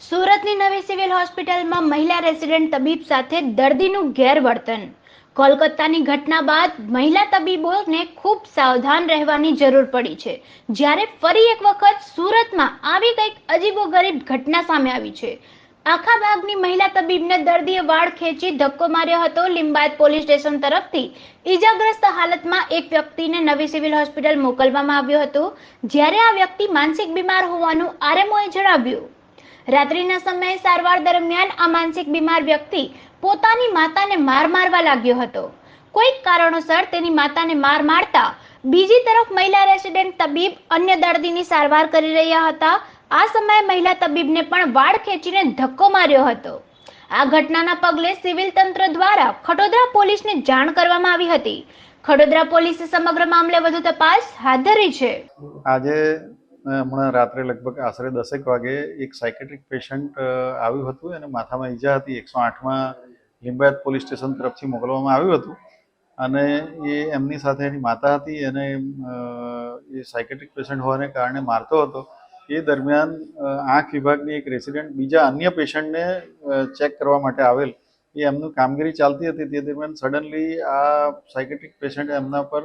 સુરતની નવી સિવિલ હોસ્પિટલમાં મહિલા રેસિડેન્ટ તબીબ સાથે દર્દીનું ગેરવર્તન. કોલકાતાની ઘટના બાદ મહિલા તબીબોને ખૂબ સાવધાન રહેવાની જરૂર પડી છે. જ્યારે ફરી એક વખત સુરતમાં આવી કંઈક અજીબોગરીબ ઘટના સામે આવી છે. આખા ભાગની મહિલા તબીબને દર્દીએ વાળ ખેંચી ધક્કો માર્યો હતો. લિંબાયત પોલીસ સ્ટેશન તરફથી ઈજાગ્રસ્ત હાલતમાં એક વ્યક્તિને નવી સિવિલ હોસ્પિટલ મોકલવામાં આવ્યો હતો. જ્યારે આ વ્યક્તિ માનસિક બીમાર હોવાનું આરએમઓએ જણાવ્યું. રાત્રિના સમયે સારવાર દરમિયાન આ માનસિક બીમાર વ્યક્તિ પોતાની માતાને માર મારવા લાગ્યો હતો. કોઈક કારણોસર તેની માતાને માર મારતા બીજી તરફ મહિલા રેસિડેન્ટ તબીબ અન્ય દર્દીની સારવાર કરી રહ્યા હતા. આ સમયે મહિલા તબીબને પણ વાળ ખેંચીને ધક્કો માર્યો હતો. આ ઘટનાના પગલે સિવિલ તંત્ર દ્વારા ખડોદરા પોલીસને જાણ કરવામાં આવી હતી. ખડોદરા પોલીસે સમગ્ર મામલે વધુ તપાસ હાથ ધરી છે. આજે હમણાં રાત્રે લગભગ આશરે દસેક વાગે એક સાયકેટ્રિક પેશન્ટ આવ્યું હતું અને માથામાં ઈજા હતી. એકસો આઠમાં લિંબાયત પોલીસ સ્ટેશન તરફથી મોકલવામાં આવ્યું હતું. અને એ એમની સાથે એની માતા હતી અને એ સાયકેટ્રિક પેશન્ટ હોવાને કારણે મારતો હતો. એ દરમિયાન આંખ વિભાગની એક રેસિડેન્ટ બીજા અન્ય પેશન્ટને ચેક કરવા માટે આવેલ. એ એમનું કામગીરી ચાલતી હતી. તે દરમિયાન સડનલી આ સાયકેટ્રિક પેશન્ટે એમના પર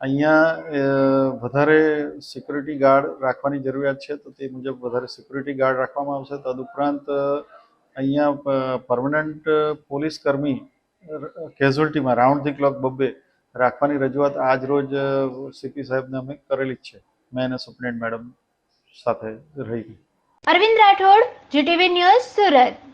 અહીંયા વધારે સિક્યુરિટી ગાર્ડ રાખવાની જરૂરિયાત છે, તો તે મુજબ વધારે સિક્યુરિટી ગાર્ડ રાખવામાં આવશે. તદુપરાંત અહીંયા પરમનન્ટ પોલીસ કર્મી કેઝ્યુઅલ્ટીમાં રાઉન્ડ ધી ક્લોક બબ્બે રાખવાની રજૂઆત આજ રોજ સીપી સાહેબને અમે કરેલી જ છે. મેં અને સુપ્રિન્ટ મેડમ સાથે રહી. Arvind Rathod GTV news Surat.